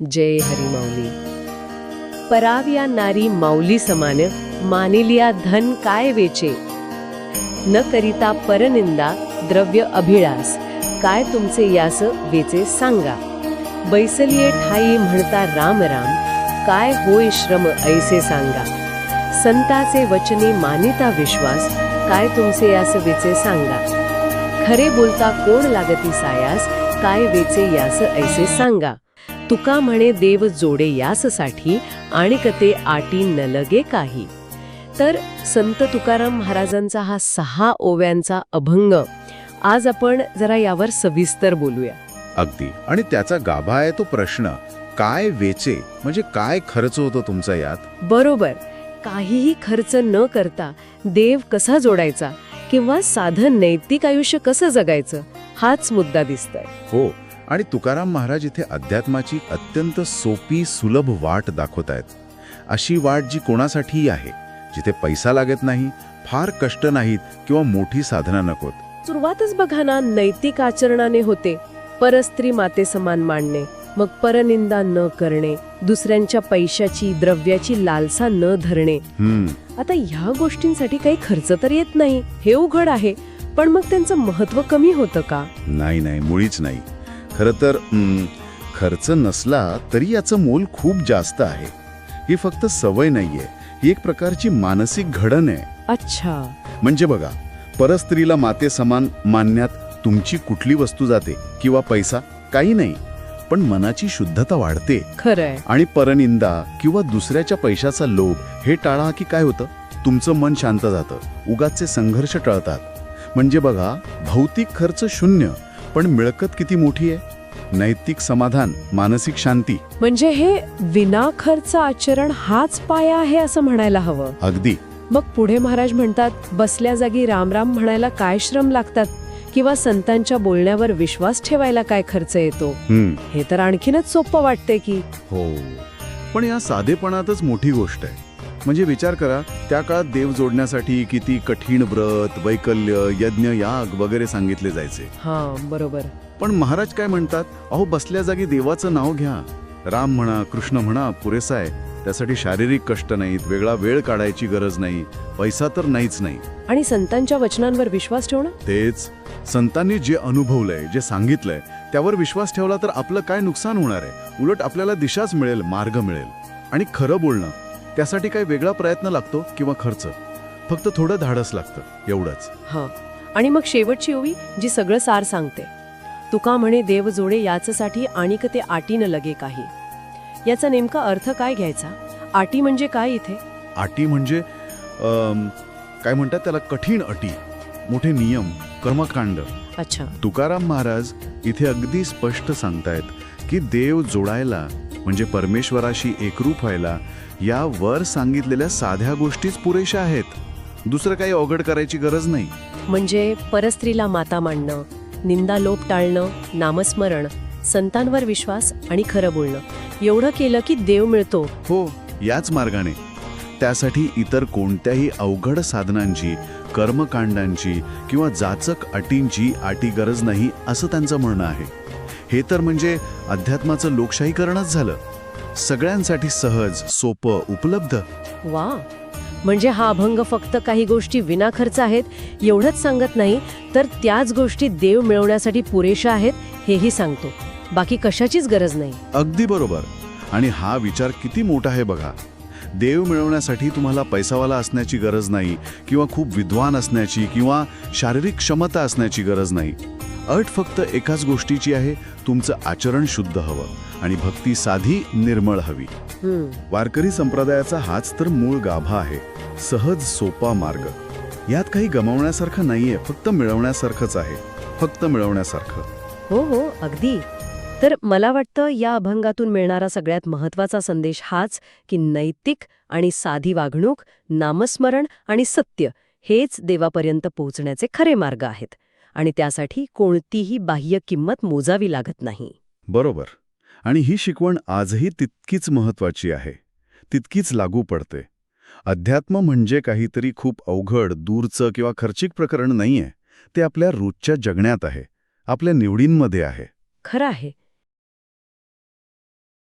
जय हरी माऊली. पराविया नारी माऊली समान मानिलिया धन काय वेचे? न करिता परनिंदा द्रव्य अभिळास काय तुमचे यास वेचे सांगा? बैसलिये ठाई म्हणता राम राम काय होय श्रम ऐसे सांगा? संताचे वचने मानिता विश्वास काय तुमचे यास वेचे सांगा? खरे बोलता कोण लागती सायास काय वेचे यास ऐसे सांगा? तुका म्हणे देव जोडे याससाठी आणि कते आटी न लगे काही. तर संत तुकाराम महाराजांचा हा सहा ओव्यांचा अभंग आज आपण जरा यावर सविस्तर बोलूया. अगदी. आणि त्याचा गाभा आहे तो प्रश्न काय वेचे? म्हणजे काय खर्च होतो तुमचा यात? बरोबर. काहीही खर्च न करता देव कसा जोडायचा किंवा साधं नैतिक आयुष्य कसं जगायचं हाच मुद्दा दिसतोय. हो. आणि तुकाराम महाराज इथे अध्यात्माची अत्यंत सोपी सुलभ वाट दाखवत आहेत. अशी वाट जी कोणासाठीही आहे जिथे पैसा लागत नाही फार कष्ट नाहीत किंवा मोठी साधना नकोत. सुरुवातच बघा ना नैतिक आचरणाने होते. परस्त्री माते समान मांडणे मग परनिंदा न करणे दुसऱ्यांच्या पैशाची द्रव्याची लालसा न धरणे. आता ह्या गोष्टींसाठी काही खर्च तर येत नाही हे उघड आहे पण मग त्यांचं महत्त्व कमी होतं का? नाही नाही मुळीच नाही. खरं तर खर्च नसला तरी याचं मोल खूप जास्त आहे. ही फक्त सवय नाहीये. ही एक प्रकारची मानसिक घडण आहे. अच्छा. म्हणजे बघा परस्त्रीला माते समान मानण्यात तुमची कुठली वस्तू जाते किंवा पैसा? काही नाही. पण मनाची शुद्धता वाढते. खरंय. आणि परनिंदा किंवा दुसऱ्याच्या पैशाचा लोभ हे टाळा की काय होतं? तुमचं मन शांत जातं. उगाचे संघर्ष टळतात. म्हणजे बघा भौतिक खर्च शून्य. पण मिळकत किती मोठी आहे? नैतिक समाधान मानसिक शांती. म्हणजे हे विना खर्च आचरण हाच पाया आहे असं म्हणायला हवं. अगदी. मग पुढे महाराज म्हणतात बसल्या जागी रामराम म्हणायला काय श्रम लागतात? किंवा संतांच्या बोलण्यावर विश्वास ठेवायला काय खर्च येतो? हे तर आणखीनच सोपं वाटते की. हो. पण या साधेपणातच मोठी गोष्ट आहे. म्हणजे विचार करा त्या काळात देव जोडण्यासाठी किती कठीण व्रत वैकल्य यज्ञ याग वगैरे सांगितले जायचे. हा बरोबर. पण महाराज काय म्हणतात? अहो बसल्या जागी देवाचं नाव घ्या. राम म्हणा कृष्ण म्हणा पुरेसा आहे. त्यासाठी शारीरिक कष्ट नाहीत वेगळा वेळ काढायची गरज नाही पैसा तर नाहीच नाही. आणि संतांच्या वचनांवर विश्वास ठेवणं? तेच. संतांनी जे अनुभवलंय जे सांगितलंय त्यावर विश्वास ठेवला तर आपलं काय नुकसान होणार आहे? उलट आपल्याला दिशाच मिळेल मार्ग मिळेल. आणि खरं बोलणं त्यासाठी काही वेगळा प्रयत्न लागतो किंवा खर्च. फक्त थोडं धाडस लागतं एवढंच. हा. आणि मग शेवटची ओवी जी सगळं सार सांगते. तुका म्हणे देव जोडे याचसाठी आणि ते आटी न लगे काही. याचा नेमका अर्थ काय घ्यायचा? आटी म्हणजे काय इथे? अटी म्हणजे काय म्हणतात त्याला कठीण अटी मोठे नियम कर्मकांड. अच्छा. तुकाराम महाराज इथे अगदी स्पष्ट सांगतायत की देव जोडायला म्हणजे परमेश्वराशी एकरूप व्हायला या वर सांगितलेल्या साध्या गोष्टीच पुरेशा आहेत. दुसरं काही अवघड करायची गरज नाही. म्हणजे परस्त्रीला माता मांडणं निंदा लोप टाळणं नामस्मरण संतांवर विश्वास आणि खरं बोलणं. एवढं केलं की देव मिळतो. हो याच मार्गाने. त्यासाठी इतर कोणत्याही अवघड साधनांची कर्मकांडांची किंवा जाचक अटींची आटी गरज नाही असं त्यांचं म्हणणं आहे. हे तर म्हणजे अध्यात्माचं लोकशाहीकरणच झालं. सगळ्यांसाठी सहज सोपं उपलब्ध. वा म्हणजे हा अभंग फक्त काही गोष्टी विना खर्च आहेत एवढंच सांगत नाही तर त्याच गोष्टी देव मिळवण्यासाठी पुरेशा आहेत हेही सांगतो. बाकी कशाचीच गरज नाही. अगदी बरोबर. आणि हा विचार किती मोठा आहे बघा. देव मिळवण्यासाठी तुम्हाला पैसावाला असण्याची गरज नाही किंवा खूप विद्वान असण्याची किंवा शारीरिक क्षमता असण्याची गरज नाही. अट फक्त एकाच गोष्टीची आहे तुमचं आचरण शुद्ध हवं आणि भक्ती साधी निर्मळ हवी. वारकरी संप्रदायाचा हाच तर मूळ गाभा आहे सहज सोपा मार्ग. यात काही गमावण्यासारखं नाहीये फक्त मिळवण्यासारखंच आहे फक्त मिळवण्यासारखं. हो हो अगदी. तर मला वाटतं या अभंगातून मिळणारा सगळ्यात महत्त्वाचा संदेश हाच की नैतिक आणि साधी वागणूक नामस्मरण आणि सत्य हेच देवापर्यंत पोहोचण्याचे खरे मार्ग आहेत. आणि त्यासाठी कोणतीही बाह्य किंमत मोजावी लागत नाही. बरोबर. आणि ही शिकवण आजही तितकीच महत्वाची आहे. तितकीच लागू पडते. अध्यात्म म्हणजे काहीतरी खूप अवघड दूरचं किंवा खर्चिक प्रकरण नाहीये. ते आपल्या रोजच्या जगण्यात आहे. आपल्या निवडींमध्ये आहे. खरं आहे.